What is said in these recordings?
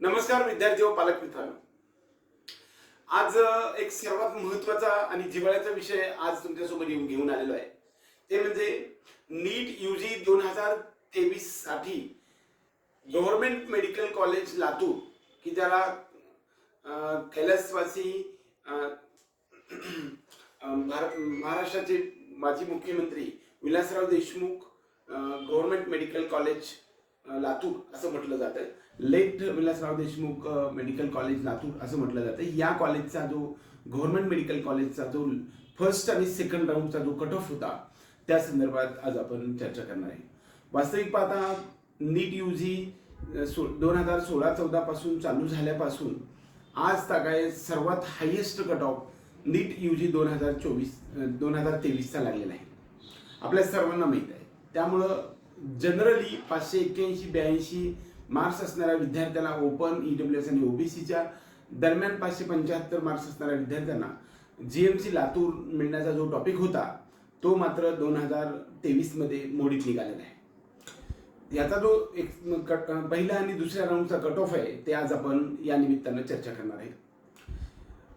नमस्कार विद्यार्थी व पालक मित्रांनो. आज एक सर्वात महत्त्वाचा आणि जिव्हाळ्याचा विषय आज तुमच्यासोबत येऊन घेऊन आलेलो आहे. ते म्हणजे नीट युजी दोन हजार तेवीससाठी गव्हर्नमेंट मेडिकल कॉलेज लातूर की ज्याला कैलासवासी भारत महाराष्ट्राचे माजी मुख्यमंत्री Vilasrao Deshmukh government medical college Latur असं म्हटलं जातं late Vilasrao Deshmukh medical college Latur असं म्हटलं जातं या कॉलेजचा जो गव्हर्नमेंट मेडिकल कॉलेजचा जो फर्स्ट आणि सेकंड राऊंडचा जो कट ऑफ होता त्या संदर्भात आज आपण चर्चा करणार आहे. वास्तविक पाहता नीट यू जी दोन हजार सोळा चौदापासून चालू झाल्यापासून आज तागाय सर्वात highest cut off NEET U G दोन हजार चोवीस दोन हजार तेवीसचा लागलेला आहे. आपल्या सर्वांना माहीत आहे. त्यामुळं जनरली पाचशे एक्क्याऐंशी ब्याऐंशी मार्क्स असणाऱ्या विद्यार्थ्याला ओपन ई डब्ल्यू एस आणि ओबीसीच्या दरम्यान पाचशे पंच्याहत्तर मार्क्स असणाऱ्या विद्यार्थ्यांना जी एम सी लातूर मिळण्याचा जो टॉपिक होता तो मात्र दोन हजार तेवीसमध्ये मोडीत निघालेला आहे. याचा जो एक कट पहिला आणि दुसऱ्या राऊंडचा कट ऑफ आहे ते आज आपण या निमित्तानं चर्चा करणार आहे.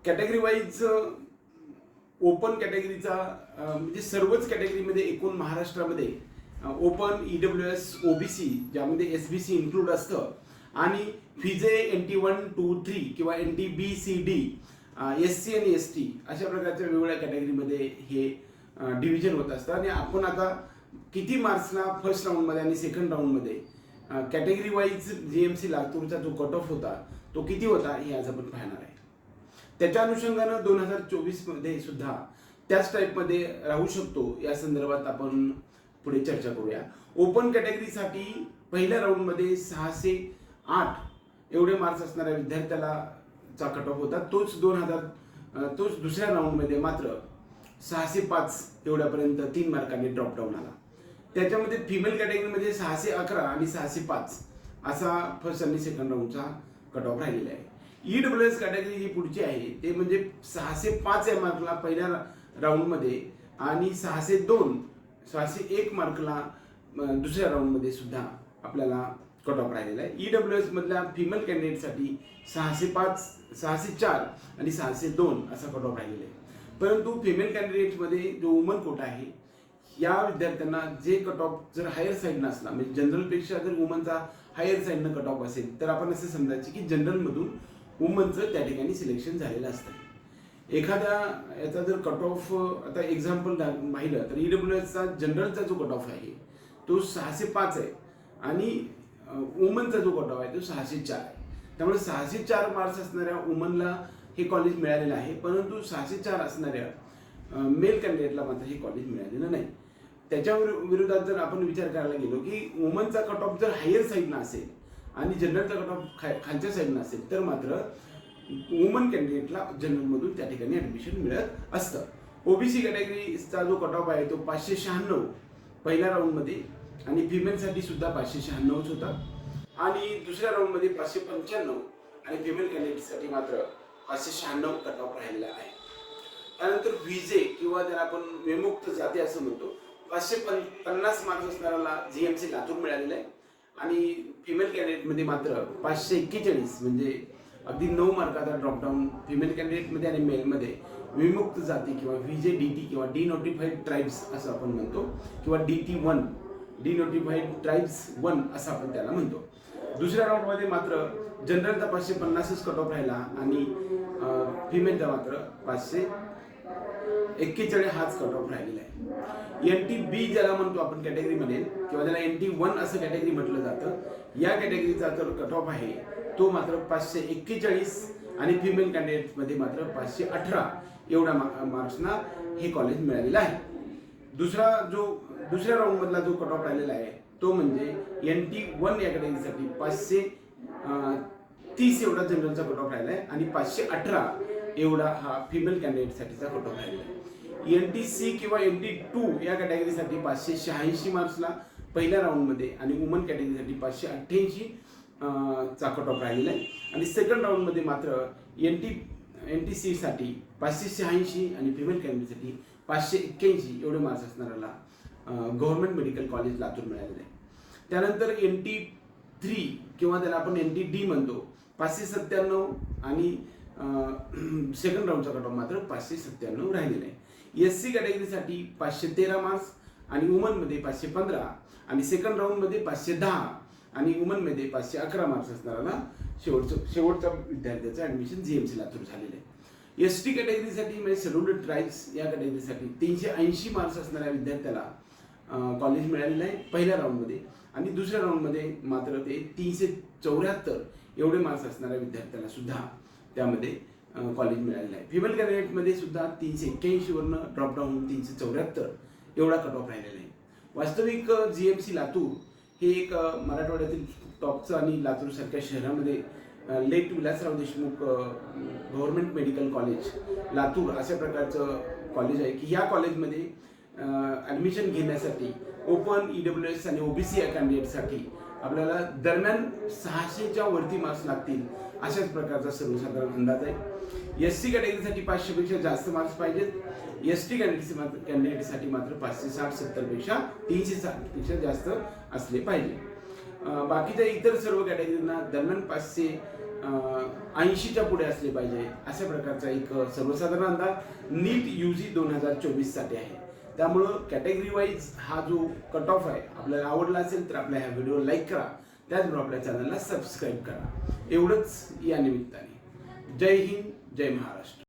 कॅटेगरी वाईज ओपन कॅटेगरीचा म्हणजे सर्वच कॅटेगरीमध्ये एकूण महाराष्ट्रामध्ये open E W S OBC ज्यामध्ये एस बी सी इन्क्लूड असतं. आणि फिजे N T one two three किंवा N T B C D S C आणि एस टी अशा प्रकारच्या वेगवेगळ्या कॅटेगरीमध्ये हे डिव्हिजन होत असतं. आणि आपण आता किती मार्क्सला फर्स्ट राऊंडमध्ये आणि सेकंड राऊंडमध्ये category wise G M C लातूरचा जो कट ऑफ होता तो किती होता हे आज आपण पाहणार आहे. त्याच्या अनुषंगानं दोन हजार चोवीसमध्ये सुद्धा त्याच टाईपमध्ये राहू शकतो. या संदर्भात आपण पुढे चर्चा करूया. ओपन कॅटेगरीसाठी पहिल्या राऊंडमध्ये सहाशे आठ एवढे मार्क्स असणाऱ्या विद्यार्थ्याला चा कट ऑफ होता. तोच दोन हजार तोच दुसऱ्या राऊंडमध्ये मात्र सहाशे पाच एवढ्यापर्यंत तीन मार्कांनी ड्रॉप डाऊन आला. त्याच्यामध्ये फिमेल कॅटेगरीमध्ये सहाशे अकरा आणि सहाशे पाच असा फर्स्ट आणि सेकंड राऊंडचा कट ऑफ राहिलेला आहे. ई डब्ल्यू एस कॅटेगरी ही पुढची आहे. ते म्हणजे सहाशे पाच या मार्कला पहिल्या राऊंडमध्ये आणि सहाशे दोन सहाशे एक मार्कला दुसऱ्या राऊंडमध्ये सुद्धा आपल्याला कट ऑफ राहिलेला आहे. ई डब्ल्यू एसमधल्या फिमेल कॅन्डिडेटसाठी सहाशे पाच सहाशे चार आणि सहाशे दोन असा कट ऑफ राहिलेला आहे. परंतु फिमेल कॅन्डिडेटमध्ये जो वुमन कोटा आहे या विद्यार्थ्यांना जे कट ऑफ जर हायर साईडनं असला म्हणजे जनरलपेक्षा जर वुमनचा हायर साईडनं कट ऑफ असेल तर आपण असं समजायचे की जनरलमधून वुमनचं त्या ठिकाणी सिलेक्शन झालेलं असतं. एखाद्या याचा जर कट ऑफ आता एक्झाम्पल पाहिलं तर ईडब्ल्यू एसचा जनरलचा जो कट ऑफ आहे तो सहाशे पाच आहे. आणि वुमनचा जो कट ऑफ आहे तो सहाशे चार आहे. त्यामुळे सहाशे चार मार्क्स असणाऱ्या वुमनला हे कॉलेज मिळालेलं आहे. परंतु सहाशे चार असणाऱ्या मेल कॅन्डिडेटला मात्र हे कॉलेज मिळालेलं नाही. त्याच्या विरोधात जर आपण विचार करायला गेलो की वुमनचा कट ऑफ जर हायर साईडनं असेल आणि जनरलचा कट ऑफ खा खालच्या साईडनं असेल तर मात्र वुमन कॅन्डिडेटला जनरलमधून त्या ठिकाणी ॲडमिशन मिळत असतं. ओबीसी कॅटेगरीचा जो कट ऑफ आहे तो पाचशे शहाण्णव पहिल्या राऊंडमध्ये आणि फिमेलसाठी सुद्धा पाचशे शहाण्णवच होता. आणि दुसऱ्या राऊंडमध्ये पाचशे पंच्याण्णव आणि फिमेल कॅन्डिडेटसाठी मात्र पाचशे शहाण्णव कट ऑफ राहिलेला आहे. त्यानंतर व्हिजे किंवा त्याला आपण विमुक्त जाती असं म्हणतो. पाचशे पन पन्नास मार्क्स असणाऱ्याला जी एम सी लातूर मिळालेलं आहे. आणि फिमेल कॅन्डिडेटमध्ये मात्र पाचशे एक्केचाळीस म्हणजे अगदी नऊ मार्काचा ड्रॉपडाऊन फिमेल कॅन्डिडेटमध्ये आणि मेलमध्ये विमुक्त जाती किंवा व्ही जे डी टी किंवा डी नोटिफाईड ट्राईब्स असं आपण म्हणतो किंवा D T one denotified tribes one असं आपण त्याला म्हणतो. दुसऱ्या राऊंडमध्ये मात्र जनरलचा पाचशे पन्नासच कट ऑफ राहिला आणि फिमेलचा मात्र पाचशे एक्केचाळीस हाच कट ऑफ राहिलेला आहे. एन टी बी ज्याला म्हणतो आपण कॅटेगरीमध्ये किंवा ज्याला एन टी वन असं कॅटेगरी म्हटलं जातं या कॅटेगरीचा तर कट ऑफ आहे तो मात्र पाचशे एक्केचाळीस आणि फिमेल कॅन्डिडेटमध्ये मात्र पाचशे अठरा एवढ्या मार्क्सना हे कॉलेज मिळालेलं आहे. दुसरा जो दुसऱ्या राऊंडमधला जो कट ऑफ राहिलेला आहे तो म्हणजे एन टी वन या पाचशे तीस एवढा जनरलचा कट ऑफ राहिला आहे आणि पाचशे अठरा एवढा हा फिमेल कॅन्डिडेटसाठीचा कट ऑफ राहिला आहे एन टी सी किंवा एन टी टू या कॅटेगरीसाठी पाचशे शहाऐंशी मार्क्सला पहिल्या राऊंडमध्ये आणि वुमन कॅटेगरीसाठी पाचशे अठ्ठ्याऐंशी चा कट ऑफ राहिलेला आहे. आणि सेकंड राऊंडमध्ये मात्र एन टी एन टी सीसाठी पाचशे शहाऐंशी आणि फिमेल कॅटेगरीसाठी पाचशे एक्क्याऐंशी एवढे मार्क्स असणाऱ्याला गव्हर्नमेंट मेडिकल कॉलेज लातूर मिळालेलं आहे. त्यानंतर एन टी थ्री किंवा त्याला आपण एन टी डी म्हणतो पाचशे सत्त्याण्णव आणि सेकंड राऊंडचा कट ऑफ मात्र पाचशे सत्त्याण्णव राहिलेला आहे. एस सी कॅटेगरीसाठी पाचशे तेरा मार्क्स आणि वुमनमध्ये पाचशे पंधरा आणि सेकंड राऊंडमध्ये पाचशे दहा. आणि वुमनमध्ये पाचशे अकरा मार्क्स असणारा शेवटचं शेवटच्या विद्यार्थ्याचं admission G M C Latur झालेलं आहे. एस टी कॅटेगरीसाठी म्हणजे शेड्युल्ड ट्राईब्स या कॅटेगरीसाठी तीनशे ऐंशी मार्क्स असणाऱ्या विद्यार्थ्याला कॉलेज मिळालेलं आहे पहिल्या राऊंडमध्ये आणि दुसऱ्या राऊंडमध्ये मात्र ते तीनशे चौऱ्याहत्तर एवढे मार्क्स असणाऱ्या विद्यार्थ्याला सुद्धा त्यामध्ये कॉलेज मिळालेलं आहे. फिमेल कॅन्डिडेटमध्ये सुद्धा तीनशे एक्क्याऐंशीवरनं ड्रॉपडाऊन तीनशे चौऱ्याहत्तर एवढा कट ऑफ राहिलेला आहे. वास्तविक जी एम सी लातूर हे एक मराठवाड्यातील टॉपचं आणि लातूरसारख्या शहरामध्ये late Vilasrao Deshmukh government medical college Latur अशा प्रकारचं कॉलेज आहे की या कॉलेजमध्ये ॲडमिशन घेण्यासाठी ओपन ई डब्ल्यू एस आणि ओबीसी या कॅन्डिडेटसाठी आपल्याला दरम्यान सहाशेच्या वरती मार्क्स लागतील अशाच प्रकारचा सर्वसाधारण अंदाज आहे. एस सी कॅटेगरीसाठी पाचशेपेक्षा जास्त मार्क्स पाहिजेत. एस टी कॅन्डिडेट मात्र कॅन्डिडेटसाठी मात्र पाचशे साठ सत्तरपेक्षा तीनशे साठपेक्षा जास्त असले पाहिजे. बाकीच्या इतर सर्व कॅटेगरीना दरम्यान पाचशे ऐंशीच्या पुढे असले पाहिजे. अशा प्रकारचा एक सर्वसाधारण अंदाज. नीट यू जी दोन हजार चोवीससाठी आहे. त्यामुळं कॅटेगरी वाईज हा जो कट ऑफ आहे आपल्याला आवडला असेल तर आपल्या ह्या व्हिडिओ लाईक करा. त्याचबरोबर आपल्या चॅनलला सबस्क्राईब करा. एवढंच या निमित्ताने. जय हिंद जय महाराष्ट्र.